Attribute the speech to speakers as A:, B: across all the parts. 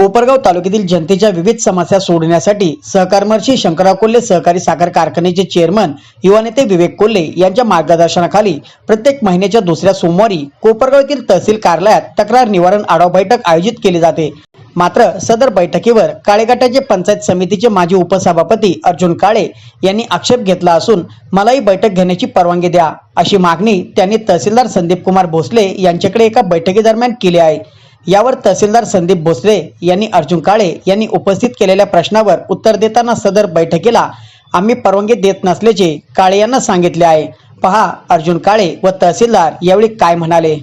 A: कोपरगाव तालुक्यातील जनतेच्या विविध समस्या सोडवण्यासाठी सहकारमर्शी शंकरराव कोल्हे सहकारी साखर कारखान्याचे चेअरमन युवा नेते विवेक कोल्हे यांच्या मार्गदर्शनाखाली प्रत्येक महिन्याच्या दुसऱ्या सोमवारी कोपरगाव येथील तहसील कार्यालयात तक्रार निवारण आढावा बैठक आयोजित केली जाते. मात्र सदर बैठकीवर काळेघाटाचे पंचायत समितीचे माजी उपसभापती अर्जुन काळे यांनी आक्षेप घेतला असून मलाही बैठक घेण्याची परवानगी द्या अशी मागणी त्यांनी तहसीलदार संदीप कुमार भोसले यांच्याकडे एका बैठकीदरम्यान केली आहे. यावर तहसीलदार संदीप भोसले यांनी अर्जुन काळे यांनी उपस्थित केलेल्या प्रश्नावर उत्तर देताना सदर बैठकीला आम्ही परवानगी देत नसल्याचे काळे यांना सांगितले आहे. पहा अर्जुन काळे व तहसीलदार यावेळी काय म्हणाले?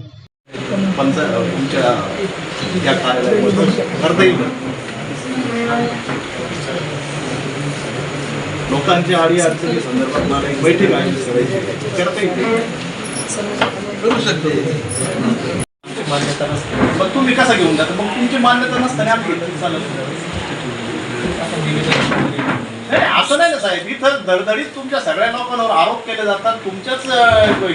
B: लोकांच्या अडचणी संदर्भात मला एक बैठक आयोजित करायची करता येईल करू शकतो. मग तुम्ही कसा घेऊन जाता? मग तुमची मान्यता नसताना आम्ही घेतली चालत नाही, असं नाही ना साहेब. इथं धडधडीत तुमच्या सगळ्या लोकांवर आरोप केले जातात. तुमच्याच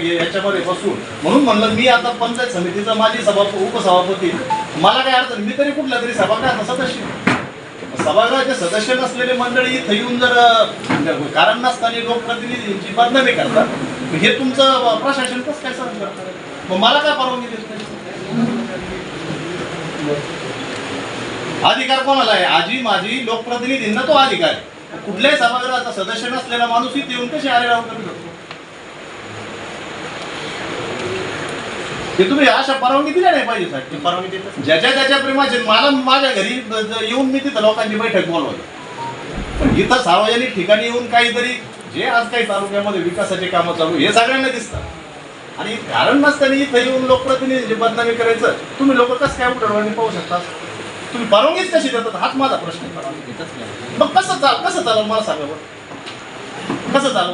B: याच्यामध्ये बसून. म्हणून म्हणलं मी आता पंचायत समितीचा माझी सभा उपसभापती. मला काय अडचण? मी तरी कुठल्या तरी सभागृहात सदस्य. सभागृहाचे सदस्य नसलेले मंडळी इथं येऊन जर अं, कारण नसताना लोकप्रतिनिधींची बदनामी करतात. हे तुमचं प्रशासन कसं काय सहन करतात मग मला काय परवानगी देत नाही? अधिकार कोणाला आहे? आजी माझी लोकप्रतिनिधींना तो अधिकार आहे. कुठल्याही सभागृहाचा सदस्य नसलेला माणूस इथे येऊन कशी आरेराव करू शकतो ते तुम्ही अशा परवानगी दिल्या नाही पाहिजे साहेब. परवानगी ज्याच्या त्याच्या प्रेमाचे मला माझ्या घरी येऊन मी तिथं लोकांची बैठक बोलवली. पण इथं सार्वजनिक ठिकाणी येऊन काहीतरी जे आज काही तालुक्यामध्ये विकासाचे कामं चालू हे सगळ्यांना दिसतात. आणि कारण नसताना इथं येऊन लोकप्रतिनिधीची बदनामी करायचं तुम्ही लोक कसं काय उठवणी पाहू शकता? तुम्ही परवानगीच कशी देतात? हाच माझा प्रश्न आहे. परवानगी देतच नाही. मग कसं चाल कसं चालेल मला सांगा बरं? कसं चालू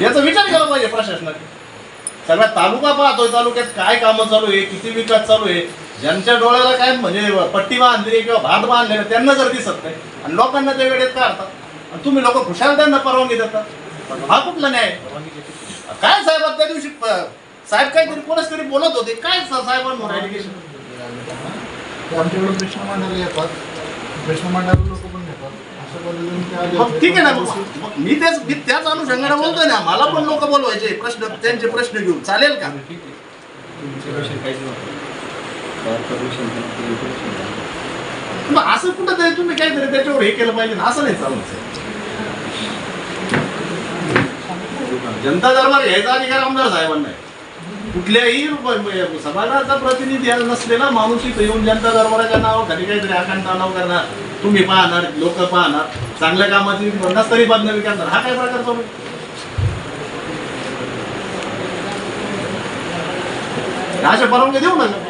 B: याचा विचार केला पाहिजे प्रशासनाने. सगळा तालुका पाहतोय तालुक्यात काय कामं चालू आहे किती विकास चालू आहे ज्यांच्या डोळ्याला काय म्हणजे पट्टी बांधली किंवा भात बांधले त्यांना जर दिसत नाही आणि लोकांना ते वेळेत काढतात. आणि तुम्ही लोक खुशाल त्यांना परवानगी देतात हा कुठला न्याय? काय साहेब त्या दिवशी साहेब काहीतरी कोणच तरी बोलत होते. काय सा- साहेबांवर ऍलिगेशन
C: ते आमच्याकडे प्रश्न मांडायला येतात. प्रश्न मांडायला लोक पण येतात.
B: ठीक आहे ना मग मग मी तेच मी त्याच अनुषंगाने बोलतोय ना. मला पण लोक बोलवायचे प्रश्न त्यांचे प्रश्न घेऊन. चालेल का? मग असं कुठं तरी तुम्ही काहीतरी त्याच्यावर हे केलं पाहिजे ना. असं नाही चालत. जनता दरबार घ्यायचा अधिकार आमदार साहेबांना आहे. कुठल्याही समाजाचा प्रतिनिधी नसलेला माणूस इथं येऊन जनता दरबाराच्या नावाखाली काहीतरी आकांड नाव करणार. तुम्ही पाहणार लोक पाहणार चांगल्या कामाची तरी बदनामी करणार. हा काय प्रकार चालू अशा परवानगी देऊ नका.